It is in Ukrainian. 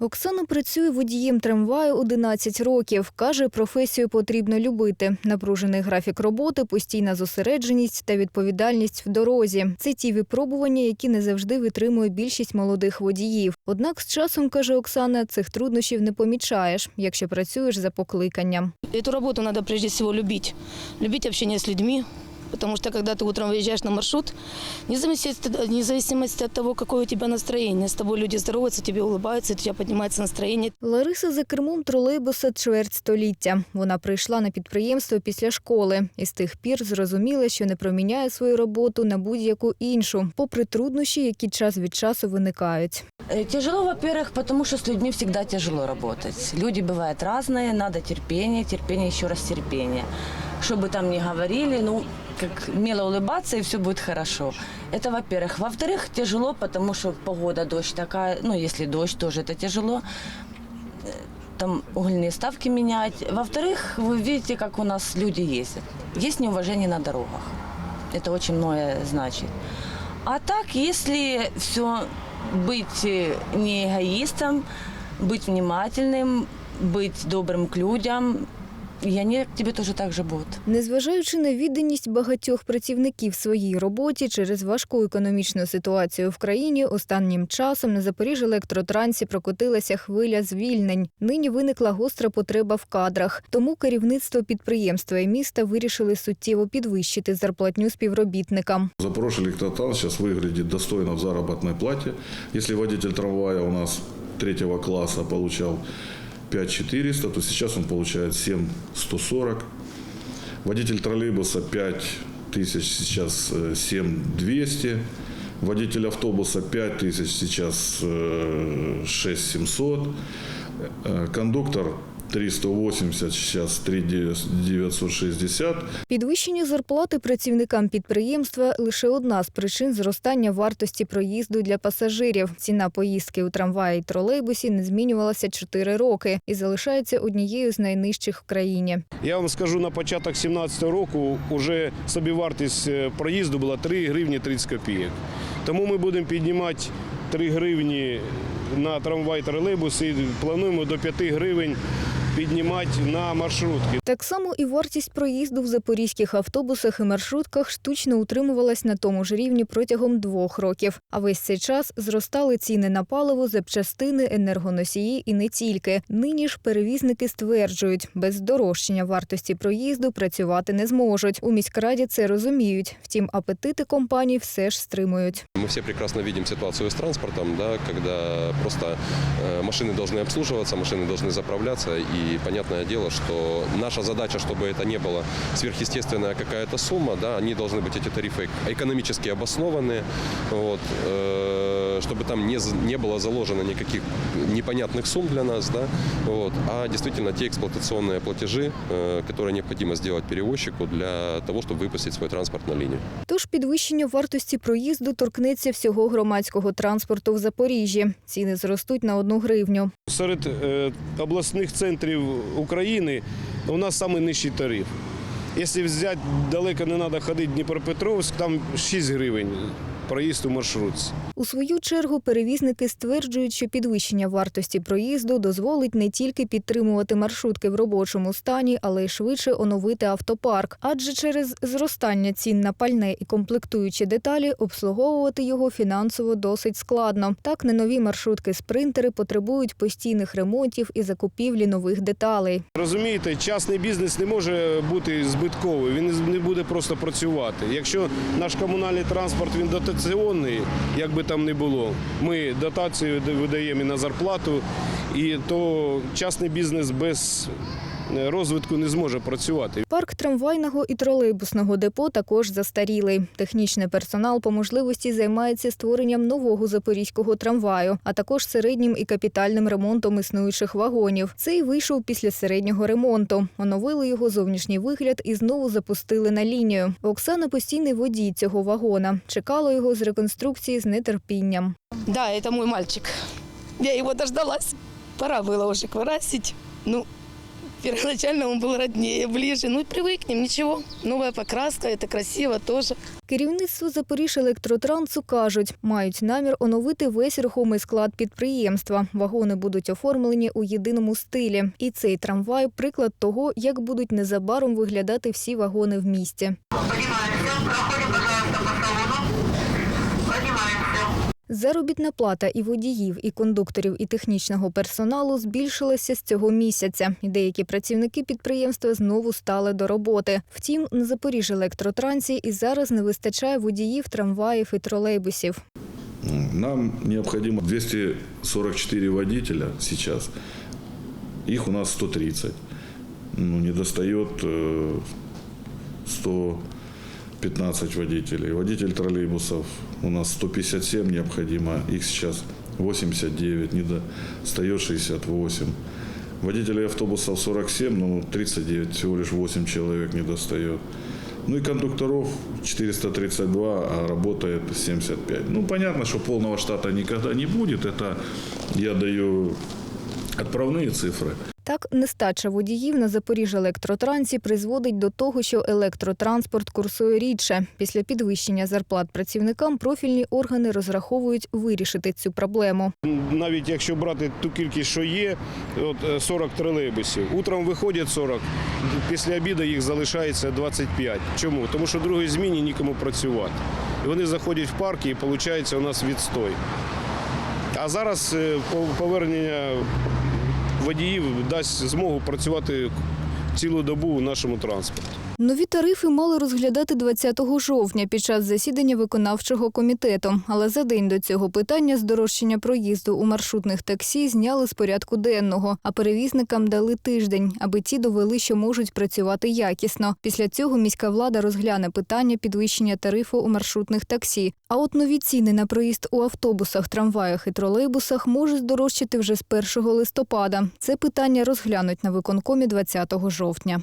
Оксана працює водієм трамваю 11 років. Каже, професію потрібно любити. Напружений графік роботи, постійна зосередженість та відповідальність в дорозі. Це ті випробування, які не завжди витримує більшість молодих водіїв. Однак з часом, каже Оксана, цих труднощів не помічаєш, якщо працюєш за покликанням. Эту работу надо прежде всего любить. Любить общение с людьми Потому что когда ты утром выезжаешь на маршрут, вне зависимости, вне зависимости от того, какое у тебя настроение, с тобой люди здороваются, тебе улыбаются, у тебя поднимается настроение. Лариса за кермом тролейбуса чверть століття. Вона прийшла на підприємство після школи і з тих пір зрозуміла, що не проміняє свою роботу на будь-яку іншу, попри труднощі, які час від часу виникають. Э, Тяжело, во-первых, потому что с людьми всегда тяжело работать. Люди бывают разные, надо терпение, терпение, еще раз терпение. Что бы там ни говорили, ну, как мило улыбаться, и все будет хорошо. Это во-первых. Во-вторых, тяжело, потому что погода, дождь такая, ну, если дождь, тоже это тяжело. Э, Там угольные ставки менять. Во-вторых, вы видите, как у нас люди ездят. Есть неуважение на дорогах. Это очень многое значит. А так, если все быть э, не эгоистом, быть внимательным, быть добрым к людям, и они к тебе тоже так же будут. Незважаючи на відданість багатьох працівників своїй роботі через важку економічну ситуацію в країні, останнім часом на Запоріжжя електротрансі прокотилася хвиля звільнень. Нині виникла гостра потреба в кадрах. Тому керівництво підприємства і міста вирішили суттєво підвищити зарплатню співробітникам. Запорожье электротранс сейчас выглядит достойно в заработной плате. Если водитель трамвая у нас третьего класса получал 5400, то сейчас он получает 7140. Водитель троллейбуса 5000, сейчас э, 7200. Водитель автобуса 5000, сейчас э, 6700. Э, Кондуктор 380, сейчас 3960. Підвищення зарплати працівникам підприємства лише одна з причин зростання вартості проїзду для пасажирів. Ціна поїздки у трамваї й тролейбусі не змінювалася 4 роки і залишається однією з найнижчих в країні. Я вам скажу, на початок 2017 року вже собівартість е, проїзду була 3 гривні 30 копійок. Тому ми будемо піднімати 3 гривні на трамвай тролейбус і плануємо до 5 гривень піднімати на маршрутки. Так само і вартість проїзду в запорізьких автобусах і маршрутках штучно утримувалась на тому ж рівні протягом двох років. А весь цей час зростали ціни на паливо, запчастини, енергоносії і не тільки. Нині ж перевізники стверджують, без здорожчання вартості проїзду працювати не зможуть. У міськраді це розуміють. Втім, апетити компаній все ж стримують. Мы все прекрасно видим ситуацию с транспортом, да, когда просто э, машины должны обслуживаться, машины должны заправляться. И понятное дело, что наша задача, чтобы это не было сверхъестественная какая-то сумма, да, они должны быть, эти тарифы, экономически обоснованные, вот, э, чтобы там не, з- не было заложено никаких непонятных сумм для нас, да, вот, а действительно те эксплуатационные платежи, э, которые необходимо сделать перевозчику для того, чтобы выпустить свой транспорт на линию. Тож підвищення вартості проїзду торкнеться всього громадського транспорту в Запоріжжі. Ціни зростуть на одну гривню. Серед е, обласних центрів України у нас найнижчий тариф. Якщо взяти далеко не треба ходити Дніпропетровськ, там 6 гривень проїзд у маршрутці. У свою чергу перевізники стверджують, що підвищення вартості проїзду дозволить не тільки підтримувати маршрутки в робочому стані, але й швидше оновити автопарк. Адже через зростання цін на пальне і комплектуючі деталі обслуговувати його фінансово досить складно. Так, не нові маршрутки-спринтери потребують постійних ремонтів і закупівлі нових деталей. Розумієте, частний бізнес не може бути збитковий, він не буде просто працювати. Якщо наш комунальний транспорт він дотаційний, як би там не було, ми дотацію видаємо і на зарплату, і то частний бізнес без розвитку не зможе працювати. Парк трамвайного і тролейбусного депо також застарілий. Технічний персонал по можливості займається створенням нового запорізького трамваю, а також середнім і капітальним ремонтом існуючих вагонів. Цей вийшов після середнього ремонту. Оновили його зовнішній вигляд і знову запустили на лінію. Оксана постійний водій цього вагона. Чекала його з реконструкції з нетерпінням. Да, это мой мальчик. Я его дождалась. Пора было уже кварасить. Ну, Первоначально он был роднее, ближе. Ну и привыкнем, ничего. Новая покраска, это красиво тоже. Керівництво Запоріжжя-електротрансу кажуть, мають намір оновити весь рухомий склад підприємства. Вагони будуть оформлені у єдиному стилі. І цей трамвай – приклад того, як будуть незабаром виглядати всі вагони в місті. Поднимаемся. Проходим, Заробітна плата і водіїв, і кондукторів, і технічного персоналу збільшилася з цього місяця. Деякі працівники підприємства знову стали до роботи. Втім, на Запоріжжя електротрансі і зараз не вистачає водіїв, трамваїв і тролейбусів. Нам необхідно 244 водителя зараз. Їх у нас 130. Ну, не достає 100 е, 15 водителей. Водитель троллейбусов у нас 157 необходимо, их сейчас 89, не достает 68. Водителей автобусов 47, но 39, всего лишь 8 человек не достает. Ну и кондукторов 432, а работает 75. Ну, понятно, что полного штата никогда не будет. Это я даю отправные цифры. Так, нестача водіїв на Запоріжжя-електротрансі призводить до того, що електротранспорт курсує рідше. Після підвищення зарплат працівникам профільні органи розраховують вирішити цю проблему. Навіть якщо брати ту кількість, що є, от е, 40 тролейбусів. Утром виходять 40, після обіду їх залишається 25. Чому? Тому що в другій зміні нікому працювати. І вони заходять в парки і виходить у нас відстой. А зараз е, по- повернення водіїв дасть змогу працювати цілу добу у нашому транспорті. Нові тарифи мали розглядати 20 жовтня під час засідання виконавчого комітету. Але за день до цього питання здорожчання проїзду у маршрутних таксі зняли з порядку денного, а перевізникам дали тиждень, аби ті довели, що можуть працювати якісно. Після цього міська влада розгляне питання підвищення тарифу у маршрутних таксі. А от нові ціни на проїзд у автобусах, трамваях і тролейбусах може здорожчати вже з 1 листопада. Це питання розглянуть на виконкомі 20 жовтня.